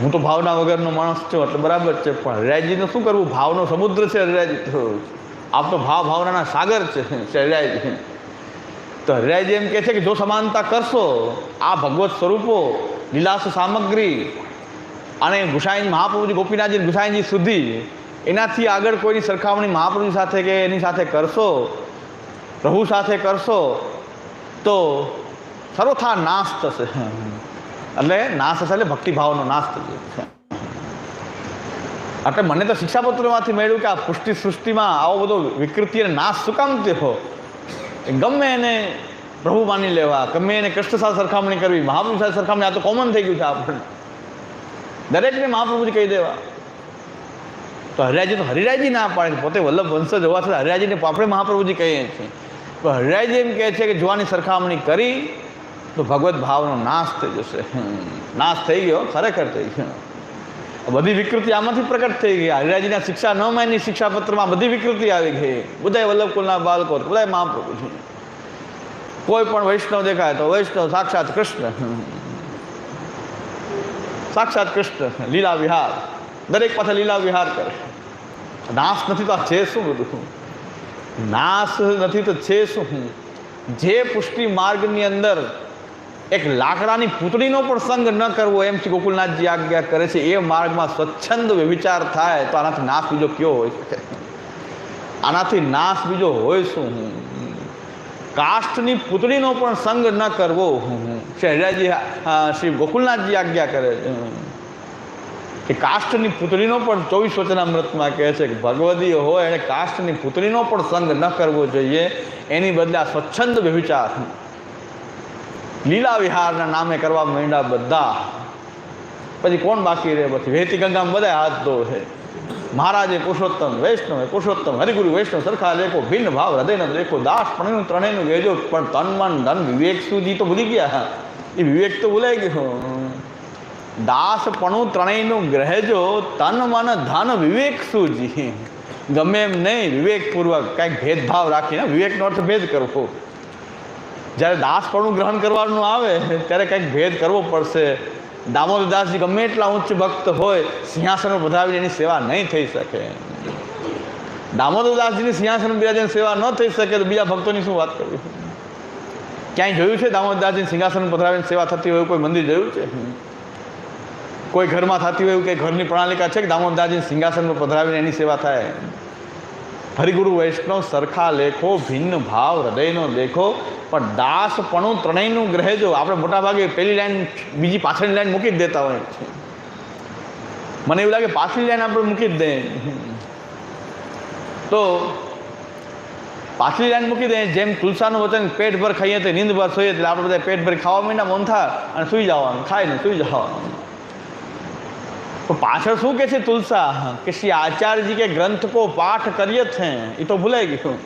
હું તો ભાવના વગરનો માણસ છું, એટલે બરાબર છે. પણ હરિરાયજીને શું કરવું? ભાવનો સમુદ્ર છે હરિરાયજી તો આપ તો ભાવ ભાવનાના સાગર છે હરિરાયજી તો હરિરાયજી એમ કહે છે કે જો સમાનતા કરશો, આ ભગવત સ્વરૂપો લીલાસ સામગ્રી અને ગુસાઈન મહાપ્રભુજી, ગોપીનાથજી ગુસાઈજી સુધી એનાથી આગળ કોઈની સરખામણી મહાપ્રભુજી સાથે કે એની સાથે કરશો, પ્રભુ સાથે કરશો, તો સર્વથા નાશ થશે. એટલે નાશ હશે એટલે ભક્તિભાવનો નાશ થઈ જાય એટલે મને તો શિક્ષાપત્રોમાંથી મળ્યું કે આ પુષ્ટિ સૃષ્ટિમાં આવો બધો વિકૃતિ અને નાશ શું કામ થયો ગમે એને પ્રભુ માની લેવા, ગમે એને કૃષ્ણ સાથે સરખામણી કરવી મહાપ્રભુ સાથે સરખામણી, આ તો કોમન થઈ ગયું છે આપણને. દરેકને મહાપ્રભુજી કહી દેવા. તો હરિરાજી તો હરિરાજી ના પાડે પોતે વલ્લભ વંશજ હોવા છતાં હરિરાજીને આપણે મહાપ્રભુજી કહીએ છીએ. તો હરિરાજી એમ કહે છે કે જોવાની સરખામણી કરી તો ભગવત ભાવનો નાશ થઈ જશે. નાશ થઈ ગયો, ખરેખર થઈ ગયો. બધી વિકૃતિ આમાંથી પ્રગટ થઈ ગઈ. હરિરાજીના શિક્ષા ન માની શિક્ષાપત્રમાં બધી વિકૃતિ આવી ગઈ. બધા વલ્લભ કુલના બાળકો બધા મહાપ્રભુ છે. કોઈ પણ વૈષ્ણવ દેખાય તો વૈષ્ણવ, સાક્ષાત કૃષ્ણ. સાક્ષાત કૃષ્ણ, લીલા વિહાર. દરેક પાસે લીલા વિહાર કરે. નાશ નથી તો છે શું બધું? નાશ નથી તો છે શું? જે પુષ્ટિ માર્ગની અંદર એક લાકડાની પૂતળીનો પણ સંગ ન કરવો એમ શ્રી ગોકુલનાથજી આજ્ઞા કરે છે, એ માર્ગમાં સ્વચ્છંદ વિચાર થાય તો આનાથી નાશ બીજો કયો હોય આનાથી નાશ બીજો હોય શું હું? કાષ્ઠની પૂતળીનો પણ સંગ ન કરવો હું? શહેરાજી શ્રી ગોકુલનાથજી આજ્ઞા કરે છે. કે કાષ્ઠની પુતળીનો પણ ચોવીસ વચનામૃતમાં કહે છે કે ભગવદી હોય, એને કાષ્ઠની પુતળીનો પણ સંગ ન કરવો જોઈએ, એની બદલે આ સ્વચ્છંદ વિચાર. લીલા વિહારના નામે કરવા માંડ્યા બધા. પછી કોણ બાકી રહે પછી? વહેતી ગંગામાં બધા હાથ ધોશે મહારાજે પુરુષોત્તમ, વૈષ્ણવ, પુરુષોત્તમ, હરિગુરુ, વૈષ્ણવ સરખા લેખો, ભિન્ન ભાવ, હૃદયનો લેખો દાસ પણ ત્રણેયનું વેજો, પણ તન, મન, ધન, વિવેક સુધી તો ભૂલી ગયા. એ વિવેક તો ભૂલાઈ ગયો. દાસપણું ત્રણેયનું ગ્રહેજો, તન, મન, ધન, વિવેક સુધી. ગમે એમ નહીં, વિવેકપૂર્વક કાંઈક ભેદભાવ રાખીને, વિવેકનો અર્થ ભેદ કરવો. જ્યારે દાસપણું ગ્રહણ કરવાનું આવે, ત્યારે કંઈક ભેદ કરવો પડશે. દામોદરદાસજી ગમે એટલા ઉચ્ચ ભક્ત હોય સિંહાસન પધરાવીને એની સેવા નહીં થઈ શકે. દામોદરદાસજીની સિંહાસન બિરાજીને સેવા ન થઈ શકે તો બીજા ભક્તોની શું વાત કરવી? ક્યાંય જોયું છે દામોદરદાસજીની સિંહાસન પધરાવીને સેવા થતી હોય કોઈ મંદિર જોયું છે? કોઈ ઘરમાં થતી હોય કે ઘરની પ્રણાલિકા છે કે દામોદરદાસજીને સિંહાસન પધરાવીને એની સેવા થાય? હરિગુરુ વૈષ્ણવ સરખા લેખો, ભિન્ન ભાવ, હૃદયનો લેખો, પણ દાસપણું ત્રણેયનું ગ્રહેજો આપણે મોટાભાગે પહેલી લાઈન, બીજી પાછળની લાઈન મૂકી જ દેતા હોય. મને એવું લાગે પાછલી લાઈન આપણે મૂકી જ દઈએ તો પાછલી લાઈન મૂકી દઈએ જેમ તુલસાનું વચન પેટ ભર ખાઈએ તો નીંદ ભર સોઈએ, એટલે આપણે બધા પેટ ભર ખાવા મહિના મોન થાય અને સૂઈ જવાનું, ખાઈને સૂઈ જવાનું. પાછળ શું કે છે તુલસા? કે શ્રી આચાર્યજી કે ગ્રંથ કો પાઠ કરીએ છે. એ તો ભૂલાઈ ગયું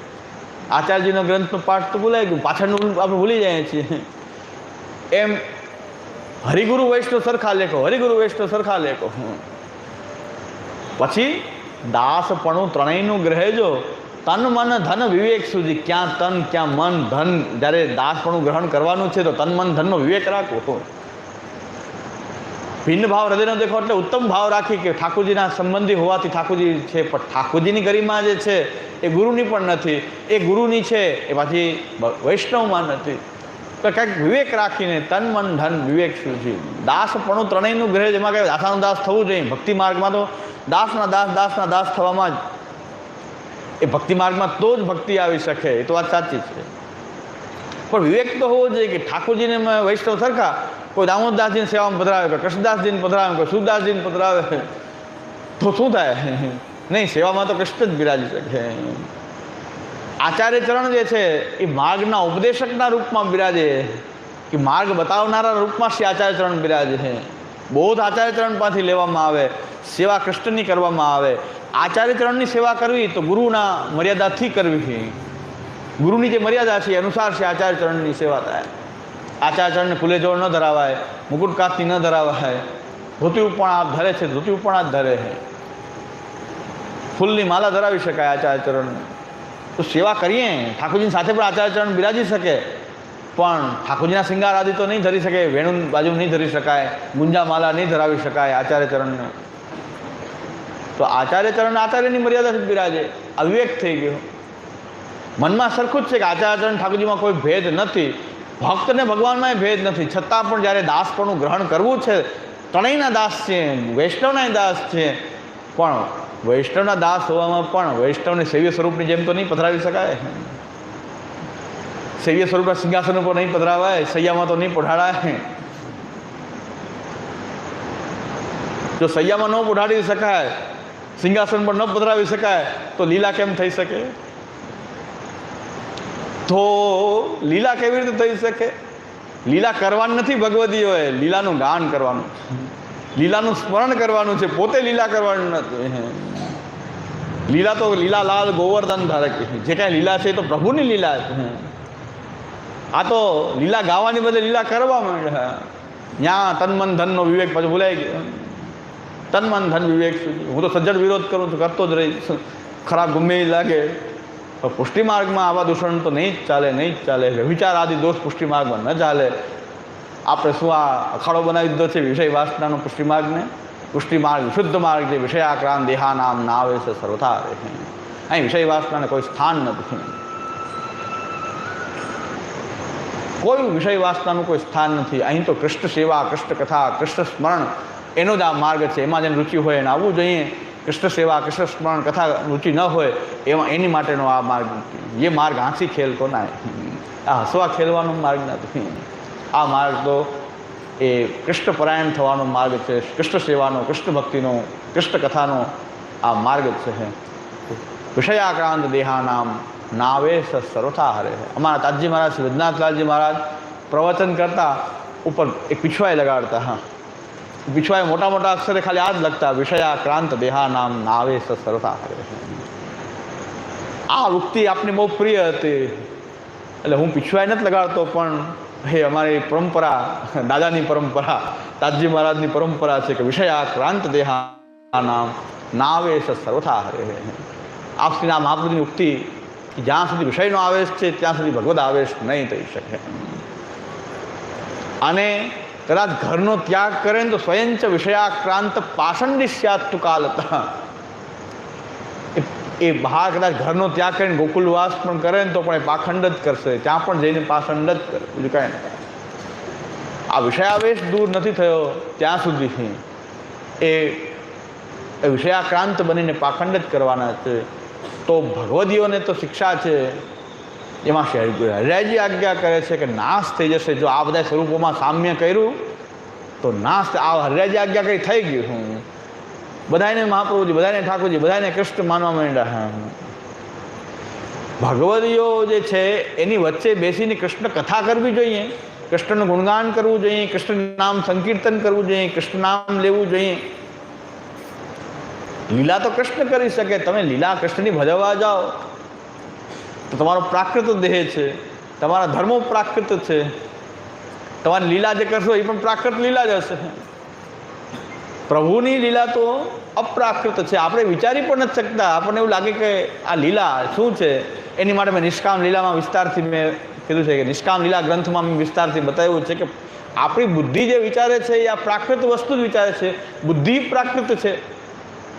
આચાર્યજીનો ગ્રંથનો પાઠ તો ભૂલાઈ ગયું. પાછળનું આપણે ભૂલી જઈએ છીએ. એમ હરિગુરુ વૈષ્ણવ સરખા લેખો, હરિગુરુ વૈષ્ણવ સરખા લેખો. પછી દાસપણું ત્રણેયનું ગ્રહેજો તન મન ધન વિવેક સુધી, ક્યાં તન, ક્યાં મન ધન. જ્યારે દાસપણું ગ્રહણ કરવાનું છે તો તન મન ધનનો વિવેક રાખવો. ભિન્ન ભાવ હૃદયનો દેખો એટલે ઉત્તમ ભાવ રાખી કે ઠાકોરજીના સંબંધી હોવાથી ઠાકોરજી છે, પણ ઠાકોરજીની ગરિમા જે છે, એ ગુરુની પણ નથી. એ ગુરુની છે એ પાછી વૈષ્ણવમાં નથી. તો કંઈક વિવેક રાખીને તન, મન, ધન, વિવેક સુધી દાસપણું ત્રણેયનું ગ્રહ જેમાં કંઈ દાસાનું દાસ થવું જોઈએ ભક્તિ માર્ગમાં તો દાસના દાસ દાસના દાસ થવામાં જ એ ભક્તિ માર્ગમાં તો જ ભક્તિ આવી શકે. એ તો વાત સાચી છે. પણ વિવેક તો હોવો જોઈએ કે ઠાકોરજીને વૈષ્ણવ સરખા કોઈ દામોદરદાસજીની સેવામાં પધરાવે કોઈ કૃષ્ણદાસજીને પધરાવે કોઈ સુદાસજીને પધરાવે? તો શું થાય? નહીં, સેવામાં તો કૃષ્ણ જ બિરાજી શકે આચાર્ય ચરણ જે છે, એ માર્ગના ઉપદેશકના રૂપમાં બિરાજે. કે માર્ગ બતાવનારા રૂપમાં શ્રી આચાર્ય ચરણ બિરાજે છે. બોધ આચાર્ય ચરણ પાસેથી લેવામાં આવે, સેવા કૃષ્ણની કરવામાં આવે. આચાર્ય ચરણની સેવા કરવી તો ગુરુના મર્યાદાથી કરવી. ગુરુની જે મર્યાદા છે, એ અનુસાર શ્રી આચાર્ય ચરણની સેવા થાય. આચાર્ય ચરણને ફૂલે જોડ ન ધરાવાય, મુકુટ કાસ્તી ન ધરાવાય. ધોતી પણ આ ધરે છે ધોતી પણ આ ધરે છે. ફૂલની માલા ધરાવી શકાય આચાર્ય ચરણને તો સેવા કરીએ, ઠાકોરજીની સાથે પણ આચાર્ય ચરણ બિરાજી શકે. પણ ઠાકોરજીના શિંગાર આદિ તો નહીં ધરી શકે વેણુ બાજુ નહીં ધરી શકાય, ગુંજા માલા નહીં ધરાવી શકાય આચાર્ય ચરણને તો આચાર્ય ચરણ આચાર્યની મર્યાદા સુધી બિરાજે, અવિવેક થઈ ગયો. મનમાં સરખું જ છે કે આચાર્યચરણ ઠાકોરજીમાં કોઈ ભેદ નથી. ભક્તને ભગવાનમાં ભેદ નથી. છતાં પણ જ્યારે દાસપણું ગ્રહણ કરવું છે, ત્રણેયના દાસ છે, વૈષ્ણવના દાસ છે, પણ વૈષ્ણવના દાસ હોવામાં પણ વૈષ્ણવને સેવ્ય સ્વરૂપની જેમ તો નહીં પધરાવી શકાય. સેવ્ય સ્વરૂપના સિંહાસન ઉપર નહીં પધરાવાય, સૈયામાં તો નહીં પઢાડાય જો સૈયામાં ન પઢાડી શકાય, સિંહાસન પર ન પધરાવી શકાય, તો લીલા કેમ થઈ શકે? તો લીલા કેવી રીતે થઈ શકે? લીલા કરવાની નથી ભગવદીઓએ, લીલાનું ગાન કરવાનું. લીલાનું સ્મરણ કરવાનું છે, પોતે લીલા કરવાનું નથી લીલા તો લીલા લાલ ગોવર્ધન ધારક જે કાંઈ લીલા છે એ તો પ્રભુની લીલા છે. આ તો લીલા ગાવાની બદલે લીલા કરવા માંડ્યા. ત્યાં તન મન ધનનો વિવેક પછી ભૂલાઈ ગયો. તન મન ધન વિવેક હું તો સજ્જડ વિરોધ કરું છું, કરતો જ રહીશ. ખરાબ ગમે લાગે. પણ પુષ્ટિમાર્ગમાં આવા દૂષણ તો નહીં જ ચાલે, નહીં જ ચાલે. વિચાર આદિ દોષ પુષ્ટિમાર્ગમાં ન ચાલે. આપણે શું આ અખાડો બનાવી દીધો છે વિષય વાસનાનો પુષ્ટિમાર્ગને? પુષ્ટિમાર્ગ પુષ્ટિ માર્ગ શુદ્ધ માર્ગ જે વિષયાક્રાંત દેહા નામ ના આવે છે સર્વથા આવે છે અહીં વિષય વાસનાને કોઈ સ્થાન નથી. કોઈ વિષય વાસનાનું કોઈ સ્થાન નથી. અહીં તો કૃષ્ણ સેવા, કૃષ્ણ કથા, કૃષ્ણ સ્મરણ એનો જ આ માર્ગ છે. એમાં જેને રુચિ હોય એને આવવું જોઈએ. કૃષ્ણ સેવા કૃષ્ણ સ્મરણ કથા, રુચિ ન હોય એમાં એની માટેનો આ માર્ગ એ માર્ગ હાંસી ખેલ કોના આ હસવા ખેલવાનો માર્ગ નથી આ માર્ગ તો એ કૃષ્ણ પરાયણ થવાનો માર્ગ છે કૃષ્ણ સેવાનો કૃષ્ણ ભક્તિનો કૃષ્ણ કથાનો આ માર્ગ છે. વિષયાક્રાંત દેહાનામ નાવે સર્વથા હરે. અમારા તાજી મહારાજ, શ્રી વિદ્યનાથલાલજી મહારાજ પ્રવચન કરતા ઉપર એક પીછવાઈ લગાડતા, હા. પીછવાય મોટા મોટા અક્ષરે ખાલી આ જ લખતા વિષયાક્રાંત દેહાનામ નાવે સ સર્વથા હરે આ વૃત્તિ આપની બહુ પ્રિય હતી. એટલે હું પીછવાય નથી લગાડતો, પણ હે અમારી પરંપરા, દાદાની પરંપરા તાજી મહારાજની પરંપરા છે કે વિષયાક્રાંત દેહાનામ નાવે સ સર્વથા હરે આપશ્રીના મહાપ્રભુની ઉક્તિ જ્યાં સુધી વિષયનો આવેશ છે, ત્યાં સુધી ભગવદ આવેશ નહીં થઈ શકે. અને કદાચ ઘરનો ત્યાગ કરે ને તો સ્વયં ચ વિષયાક્રાંત પાષંડી સ્યાત તુ કાલતા એ- બહાર કદાચ ઘરનો ત્યાગ કરીને ગોકુલવાસ પણ કરે ને તો પણ એ પાખંડ જ કરશે. ત્યાં પણ જઈને પાખંડ જ કરે. બીજું કાંઈ નહીં. આ વિષયાવેશ દૂર નથી થયો ત્યાં સુધી એ વિષયાક્રાંત બનીને પાખંડ જ કરવાના છે. તો ભગવદીઓને તો શિક્ષા છે. એમાં હરિરાયજી આજ્ઞા કરે છે કે નાશ થઈ જશે. જો આ બધા સ્વરૂપોમાં સામ્ય કર્યું, તો નાશ આ હરિરાયજી આજ્ઞા કઈ થઈ ગયું? હું બધાને મહાપ્રભુજી બધાને ઠાકોરજી બધાને કૃષ્ણ માનવા માંડ્યા હા. ભગવદીઓ જે છે, એની વચ્ચે બેસીને કૃષ્ણ કથા કરવી જોઈએ, કૃષ્ણનું ગુણગાન કરવું જોઈએ, કૃષ્ણ નામ સંકીર્તન કરવું જોઈએ, કૃષ્ણ નામ લેવું જોઈએ. લીલા તો કૃષ્ણ કરી શકે. તમે લીલા કૃષ્ણની ભજવવા જાઓ. તો તમારો પ્રાકૃત દેહ છે, તમારા ધર્મો પ્રાકૃત છે, તમારી લીલા જે કરશો એ પણ પ્રાકૃત લીલા જ હશે. પ્રભુની લીલા તો અપ્રાકૃત છે. આપણે વિચારી પણ નથી શકતા. આપણને એવું લાગે કે આ લીલા શું છે? એની માટે મેં નિષ્કામ લીલામાં વિસ્તારથી મેં કીધું છે કે નિષ્કામ લીલા ગ્રંથમાં મેં વિસ્તારથી બતાવ્યું છે કે આપણી બુદ્ધિ જે વિચારે છે એ આ પ્રાકૃત વસ્તુ જ વિચારે છે. બુદ્ધિ પ્રાકૃત છે.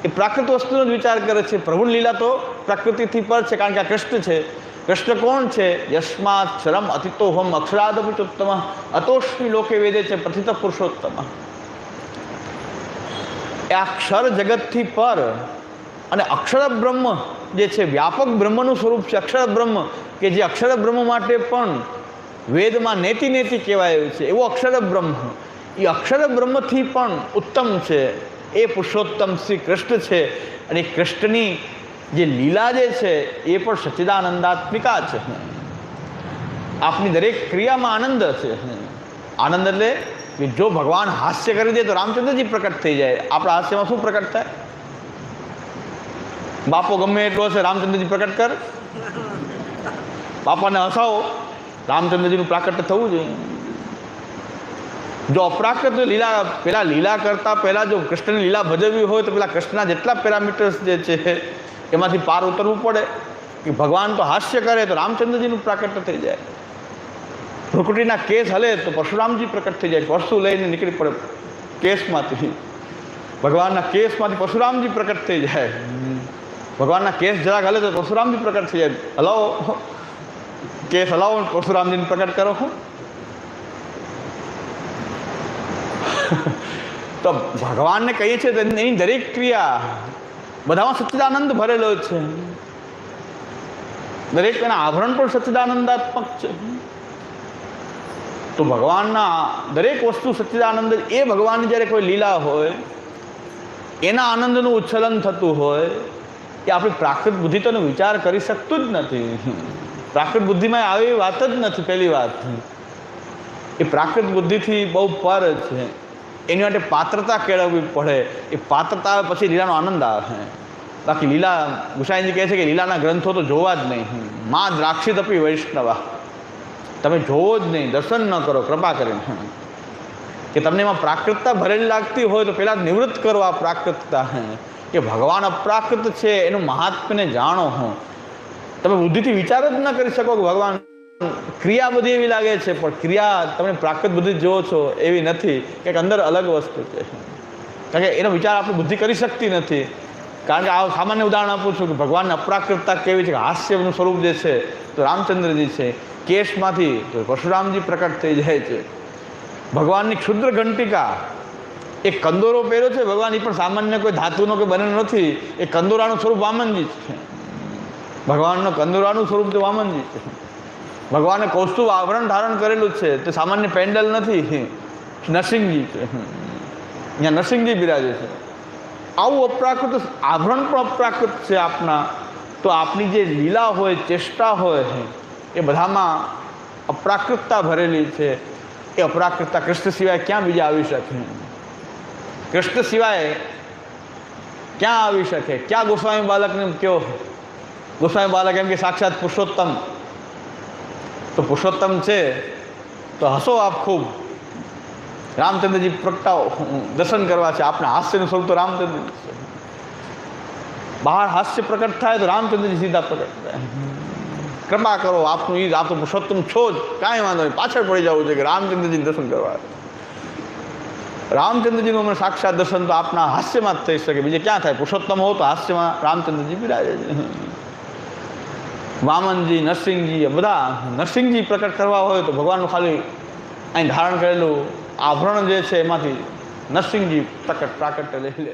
એ પ્રાકૃત વસ્તુનો જ વિચાર કરે છે. પ્રભુની લીલા તો પ્રકૃતિથી પર છે. કારણ કે આ કૃષ્ણ છે. કૃષ્ણ કોણ છે? યસ્માત શરમ અતિતોહમ અક્ષરાદપિચોત્તમ અતોષ્મી લોકે વેદે છે પથિત પુરુષોત્તમ. એ અક્ષર જગતથી પર અને અક્ષર બ્રહ્મ જે છે વ્યાપક બ્રહ્મનું સ્વરૂપ છે. અક્ષર બ્રહ્મ કે જે અક્ષર બ્રહ્મ માટે પણ વેદમાં નેતિ નેતિ કહેવાયું છે. એવો અક્ષર બ્રહ્મ. એ અક્ષર બ્રહ્મથી પણ ઉત્તમ છે. એ પુરુષોત્તમ શ્રી કૃષ્ણ છે. અને કૃષ્ણની જે લીલા જે છે, એ પણ સચ્ચિદાનંદાત્મિકા છે. આપની દરેક ક્રિયામાં આનંદ છે. આનંદ એટલે કે જો ભગવાન હાસ્ય કરી દે તો રામચંદ્રજી પ્રકટ થઈ જાય. આપણા હાસ્યમાં શું પ્રકટ થાય? બાપો ગમે એટલો હશે, રામચંદ્રજી પ્રકટ કર. બાપાને હસાવો. રામચંદ્રજીનું પ્રાકટ્ય થવું જોઈએ. જો અપ્રાકૃત લીલા, પેલા લીલા કરતા પહેલાં જો કૃષ્ણની લીલા ભજવવી હોય તો પેલા કૃષ્ણના જેટલા પેરામીટર્સ જે છે એમાંથી પાર ઉતરવું પડે. કે ભગવાન તો હાસ્ય કરે તો રામચંદ્રજીનું પ્રાકટ્ય થઈ જાય. ભ્રુકુટીના કેસ હલે તો પરશુરામજી પ્રકટ થઈ જાય. વસ્તુ લઈને નીકળી પડે કેસમાંથી. ભગવાનના કેસમાંથી પરશુરામજી પ્રકટ થઈ જાય. ભગવાનના કેસ જરાક હલે તો પરશુરામજી પ્રકટ થઈ જાય. હલાવો. કેસ હલાવો પરશુરામજીને પ્રકટ કરો. હું. તો ભગવાનને કહીએ છીએ એની દરેક ક્રિયા બધામાં સચ્ચિદાનંદ ભરેલો છે. દરેક એના આભરણ પણ સચ્ચિદાનંદાત્મક છે. તો ભગવાનના દરેક વસ્તુ સચ્ચિદાનંદ, એ ભગવાનની જ્યારે કોઈ લીલા હોય, એના આનંદનું ઉચ્છલન થતું હોય, એ આપણી પ્રાકૃત બુદ્ધિ તો વિચાર કરી શકતું જ નથી. પ્રાકૃત બુદ્ધિમાં આવી વાત જ નથી, પહેલી વાત. એ પ્રાકૃત બુદ્ધિથી બહુ પર છે. એની માટે પાત્રતા કેળવવી પડે. એ પાત્રતા આવે પછી લીલાનો આનંદ આવે. બાકી લીલા, ગુસાઈજી કહે છે કે લીલાના ગ્રંથો તો જોવા જ નહીં. મા દ્રાક્ષિત અપી વૈષ્ણવા. તમે જોવો જ નહીં, દર્શન ન કરો, કૃપા કરીને. કે તમને એમાં પ્રાકૃતતા ભરેલી લાગતી હોય તો પહેલાં નિવૃત્ત કરો આ પ્રાકૃતતા. કે ભગવાન અપ્રાકૃત છે, એનું મહાત્મ્યને જાણો. હું તમે બુદ્ધિથી વિચાર જ ન કરી શકો કે ભગવાન ક્રિયા બધી એવી લાગે છે, પણ ક્રિયા તમે પ્રાકૃત બધી જુઓ છો એવી નથી. કે અંદર અલગ વસ્તુ છે. કારણ કે એનો વિચાર આપણી બુદ્ધિ કરી શકતી નથી. કારણ કે આ સામાન્ય ઉદાહરણ આપું છું કે ભગવાનની અપ્રાકૃતતા કેવી છે? કે હાસ્યનું સ્વરૂપ જે છે, તો રામચંદ્રજી છે. કેશમાંથી તો પરશુરામજી પ્રકટ થઈ જાય છે. ભગવાનની ક્ષુદ્ર ઘંટિકા એ કંદોરો પહેર્યો છે ભગવાન, એ પણ સામાન્ય કોઈ ધાતુનો કોઈ બનેલો નથી. એ કંદોરાનું સ્વરૂપ વામનજી છે. ભગવાનનો કંદોરાનું સ્વરૂપ તો વામનજી છે. ભગવાને કૌસ્તુભ આવરણ ધારણ કરેલું છે. તે સામાન્ય પેન્ડલ નથી. નરસિંહજી છે. અહીંયા નરસિંહજી બિરાજે છે. આવું અપ્રાકૃત આવરણ પણ અપ્રાકૃત છે આપના. તો આપની જે લીલા હોય, ચેષ્ટા હોય, એ બધામાં અપ્રાકૃતતા ભરેલી છે. એ અપ્રાકૃતતા કૃષ્ણ સિવાય ક્યાં બીજા આવી શકે? કૃષ્ણ સિવાય ક્યાં આવી શકે? ક્યાં ગોસ્વામી બાલકને કયો ગોસ્વામી બાલક એમ કે, સાક્ષાત પુરુષોત્તમ. તો પુરુષોત્તમ છે, તો હસો આપ ખૂબ. રામચંદ્રજી પ્રગટાવો, દર્શન કરવા છે આપણા હાસ્યનું સ્વરૂપ તો રામચંદ્ર છે. બહાર હાસ્ય પ્રગટ થાય તો રામચંદ્રજી સીધા પ્રકટ થાય. કૃપા કરો, આપનું એ આપ તો પુરુષોત્તમ છો જ. કાંઈ વાંધો નહીં, પાછળ પડી જવું છે કે રામચંદ્રજીને દર્શન કરવા. રામચંદ્રજીનું અમને સાક્ષાત દર્શન તો આપના હાસ્યમાં જ થઈ શકે. બીજે ક્યાં થાય? પુરુષોત્તમ હો તો હાસ્યમાં રામચંદ્રજી બિરાજે છે. વામનજી, નરસિંહજી, એ બધા નરસિંહજી પ્રકટ કરવા હોય તો ભગવાનનું ખાલી અહીં ધારણ કરેલું આભરણ જે છે એમાંથી નરસિંહજી પ્રકટ પ્રાકટ્ય લઈ લે.